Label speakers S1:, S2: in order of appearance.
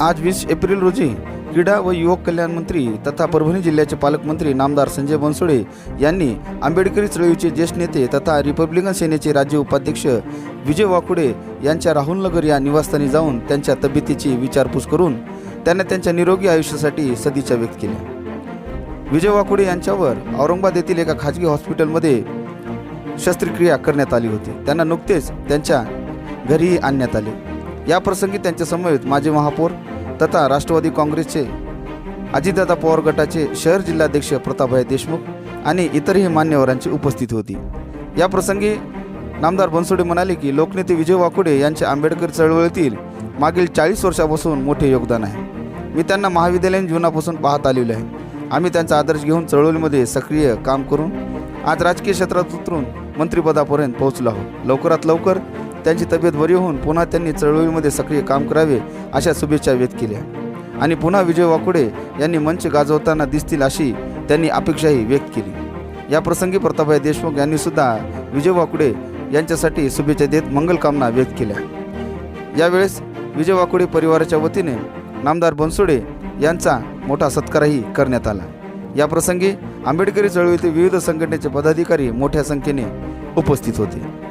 S1: आज वीस एप्रिल रोजी क्रीडा व युवक कल्याण मंत्री तथा परभणी जिल्ह्याचे पालकमंत्री नामदार संजय बनसोडे यांनी आंबेडकरी चळवळीचे ज्येष्ठ नेते तथा रिपब्लिकन सेनेचे राज्य उपाध्यक्ष विजय वाकुडे यांच्या राहुलनगर या निवासस्थानी जाऊन त्यांच्या तब्येतीची विचारपूस करून त्यांना त्यांच्या निरोगी आयुष्यासाठी सदिच्छा व्यक्त केल्या. विजय वाकुडे यांच्यावर औरंगाबाद येथील एका खाजगी हॉस्पिटलमध्ये शस्त्रक्रिया करण्यात आली होती. त्यांना नुकतेच त्यांच्या घरीही आणण्यात आले. या प्रसंगी त्यांच्या समवेत माजी महापौर तथा राष्ट्रवादी काँग्रेसचे अजितदादा पवार गटाचे शहर जिल्हाध्यक्ष प्रतापभाई देशमुख आणि इतरही मान्यवरांची उपस्थिती होती. या प्रसंगी नामदार बनसोडे म्हणाले की लोकनेते विजय वाकुडे यांचे आंबेडकर चळवळीतील मागील चाळीस वर्षापासून मोठे योगदान आहे. मी त्यांना महाविद्यालयीन जीवनापासून पाहत आलेलो आहे. आम्ही त्यांचा आदर्श घेऊन चळवळीमध्ये सक्रिय काम करून आज राजकीय क्षेत्रात उतरून मंत्रिपदापर्यंत पोहोचलो आहोत. लवकरात लवकर त्यांची तब्येत बरी होऊन पुन्हा त्यांनी चळवळीमध्ये सक्रिय काम करावे अशा शुभेच्छा व्यक्त केल्या. आणि पुन्हा विजय वाकुडे यांनी मंच गाजवताना दिसतील अशी त्यांनी अपेक्षाही व्यक्त केली. या प्रसंगी प्रतापभाई देशमुख यांनी सुद्धा विजय वाकुडे यांच्यासाठी शुभेच्छा देत मंगलकामना व्यक्त केल्या. यावेळेस विजय वाकुडे परिवाराच्या वतीने नामदार बनसोडे यांचा मोठा सत्कारही करण्यात आला. या प्रसंगी आंबेडकरी चळवळीतील विविध संघटनेचे पदाधिकारी मोठ्या संख्येने उपस्थित होते.